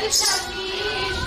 খেলার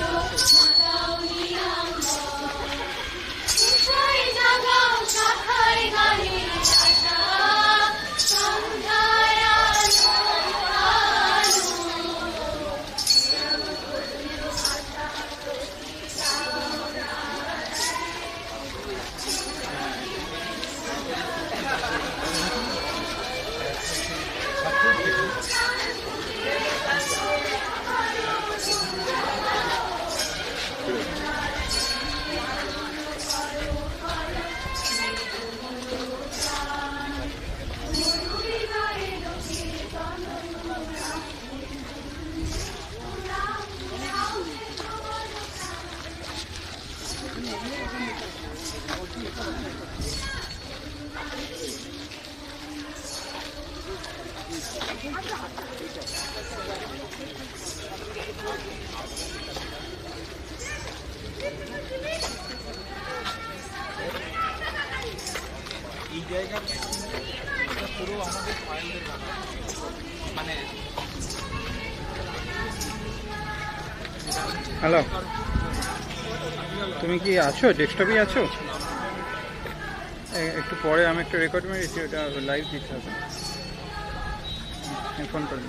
এই জায়গাটা পুরো আমাদের ফাইলদের মানে হ্যালো তুমি কি আছো? ডেস্কটপে আছো? একটু পরে আমি একটা রেকর্ড মেরেছি, ওটা লাইভ দিতে হবে। আমি ফোন করুন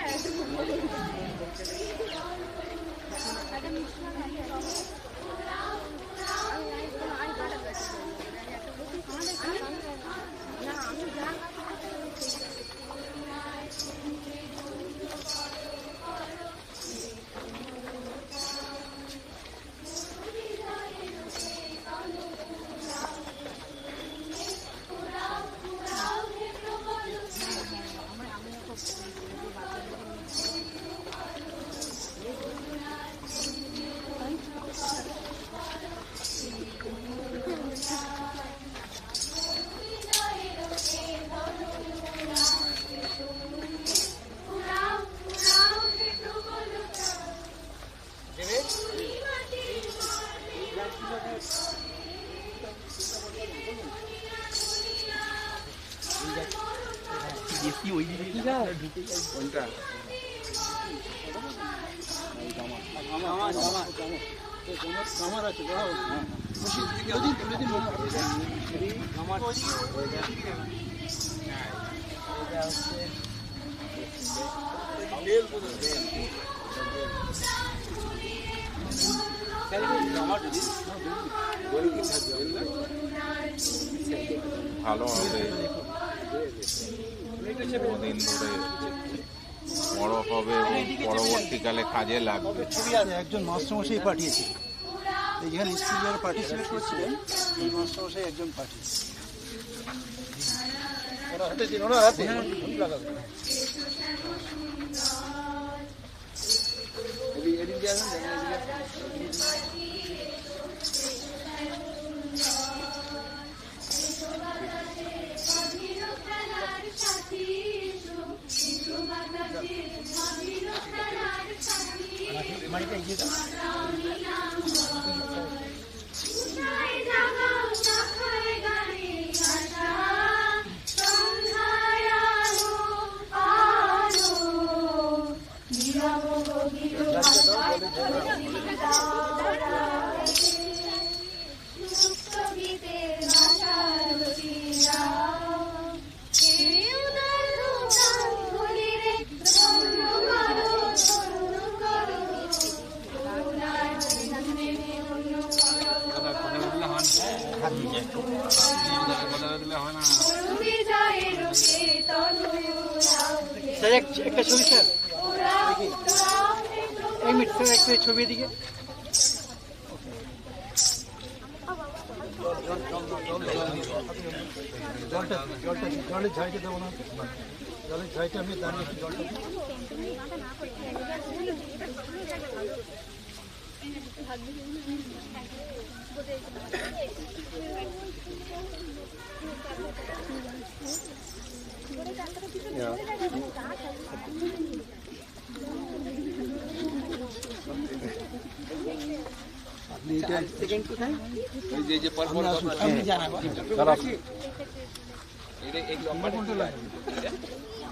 বেশি ওই কোনটা ভালো হবে। বহুদিন ধরে বড় হবে এবং পরবর্তীকালে কাজে লাগবে। একজন মাস্টারমশাই পাঠিয়েছে এই যেখানে স্কুলের পার্টিসিপেট করছিলেন এই মাস্টারমশাই একজন পাঠিয়েছে। ওনার একটা ছবি স্যার এক মিনিট স্যার একটা ছবি দিকে জলটা জলটা জলের ঝাইটা দেবো না জলের ঝাইটা আমি দাঁড়িয়ে জলটা। আপনি এটা সেকেন্ড কোথায় আপনি আসুন, আপনি জানাবো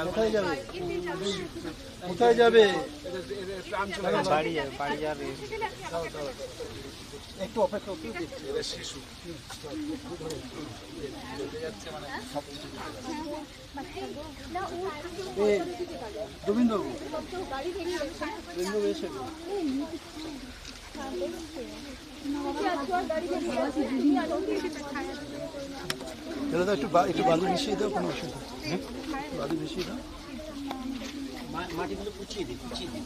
কোথায় যাবে? কোথায় যাবে? বাড়ি যাবে বাড়ি যাবে। একটু অপেক্ষা করতে শিশু। গোবিন্দবাবু এসে তাহলে একটু একটু বালু মিশিয়ে দাও কোনো অসুবিধা। বালু মিশিয়ে দাও। মাটিগুলো পুচিয়ে দিই পুচিয়ে দিই।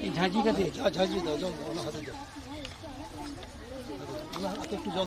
এই ঝাঁঝিটা দিয়ে ঝাঁঝি দাও যাও হাতে জল